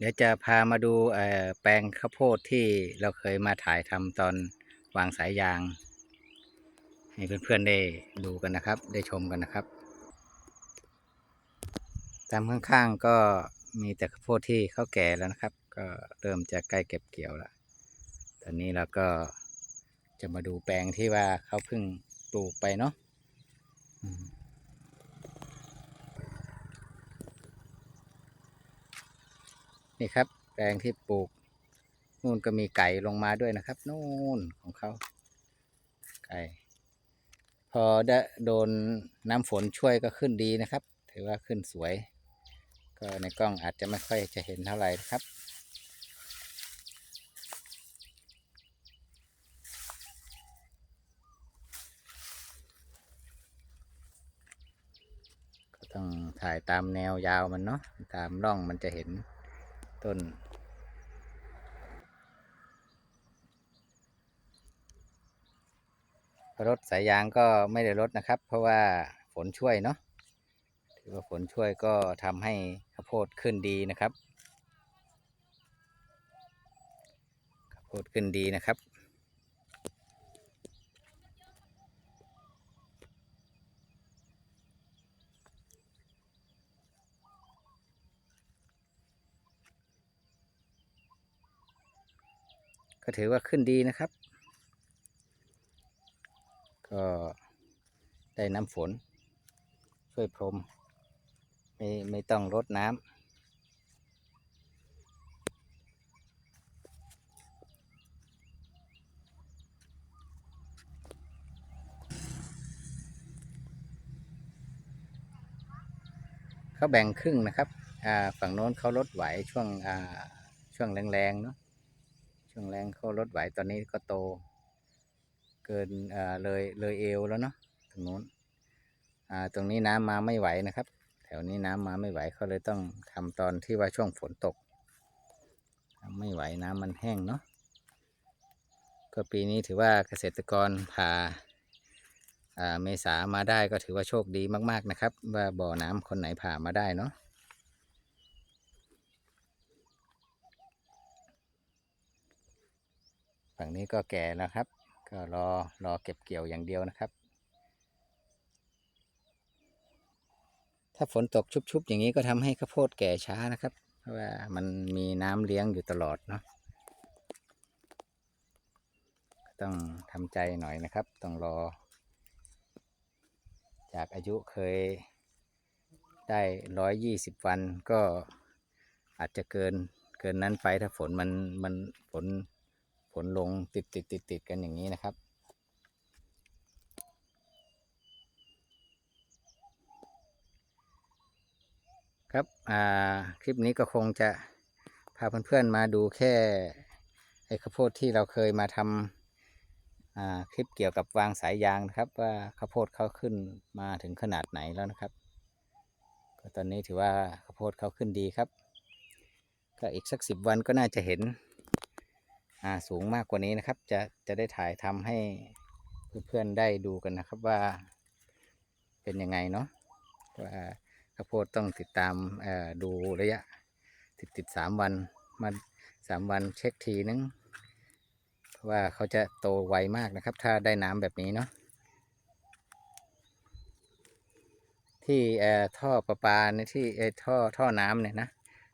เดี๋ยวจะพามาดูแปลงข้าวโพดที่เราเคยมาถ่ายทำตอนวางสายยาง ให้เพื่อนๆได้ดูกันนะครับ ได้ชมกันนะครับ ตามข้างๆก็มีแต่ข้าวโพดที่เขาแก่แล้วนะครับ ก็เริ่มจะใกล้เก็บเกี่ยวแล้วตอนนี้เราก็จะมาดูแปลงที่ว่าเขาเพิ่งปลูกไปเนาะอืม นี่ครับแปลงที่ปลูกนู่นก็มีไก่ลงมาด้วยนะครับ นู่นของเขาไก่พอได้โดนน้ำฝนช่วยก็ขึ้นดีนะครับ ถือว่าขึ้นสวย ก็ในกล้องอาจจะไม่ค่อยจะเห็นเท่าไหร่นะครับ ก็ต้องถ่ายตามแนวยาวมันเนาะตามร่องมันจะเห็น ต้น รถสายยางก็ไม่ได้ลดนะครับ เพราะว่าฝนช่วยเนาะถือว่าฝนช่วยก็ทำให้ข้าวโพดขึ้นดีนะครับข้าวโพดขึ้นดีนะครับ ก็ถือว่าขึ้นดีนะครับ ก็ได้น้ำฝน ช่วยพรม ไม่ไม่ต้องรดน้ำเขาแบ่งครึ่งนะครับ ฝั่งโน้นเขาลดไหวช่วงอ่าช่วงแรงๆเนาะ ช่วงแรงเขาลดไหวตอนนี้ก็โต เกินอ่าเลยเลยเอวแล้วเนาะตรงนู้นตรงนี้น้ำมาไม่ไหวนะครับ แถวนี้น้ำมาไม่ไหวเขาเลยต้องทำตอนที่ว่าช่วงฝนตกไม่ไหวน้ำมันแห้งเนาะก็ปีนี้ถือว่าเกษตรกรผ่าอ่าเมษามาได้ก็ถือว่าโชคดีมาก ๆ นะครับ ว่าบ่อน้ำคนไหนผ่ามาได้เนาะ ฝั่งนี้ก็แก่แล้วครับ ก็รอรอเก็บเกี่ยวอย่างเดียวนะครับ ถ้าฝนตกชุบๆอย่างนี้ก็ทำให้ข้าวโพดแก่ช้านะครับ เพราะว่ามันมีน้ำเลี้ยงอยู่ตลอดเนาะต้องทำใจหน่อยนะครับ ต้องรอ จากอายุเคยได้ร้อยยี่สิบวันก็อาจจะเกินเกินนั้นไปถ้าฝนมันมันฝน ฝนลงติดติดติดติดกันอย่างนี้นะครับ ครับอ่าคลิปนี้ก็คงจะพาเพื่อนๆมาดูแค่ไอ้ข้าวโพดที่เราเคยมาทำคลิปเกี่ยวกับวางสายยางนะครับ ว่าข้าวโพดเขาขึ้นมาถึงขนาดไหนแล้วนะครับก็ตอนนี้ถือว่าข้าวโพดเขาขึ้นดีครับ ก็อีกสักสิบวันก็น่าจะเห็น อ่าสูงมากกว่านี้นะครับ จะจะได้ถ่ายทำให้เพื่อนๆได้ดูกันนะครับว่าเป็นยังไงเนาะว่าข้าวโพดต้องติดตามเอ่อดูระยะติดติดสามวันมาสามวันเช็คทีนึงเพราะว่าเขาจะโตไวมากนะครับ ถ้าได้น้ำแบบนี้เนาะที่เอ่อท่อประปาในยที่เอ่อท่อท่อน้ำเนี่ยนะ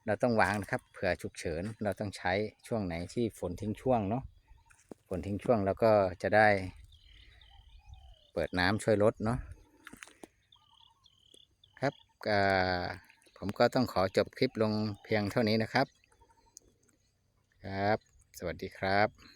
เราต้องวางนะครับเผื่อฉุกเฉินเราต้องใช้ช่วงไหนที่ฝนทิ้งช่วงเนาะฝนทิ้งช่วงแล้วก็จะได้ เปิดน้ำช่วยลดเนาะครับผมก็ต้องขอจบคลิปลงเพียงเท่านี้นะครับ ครับ สวัสดีครับ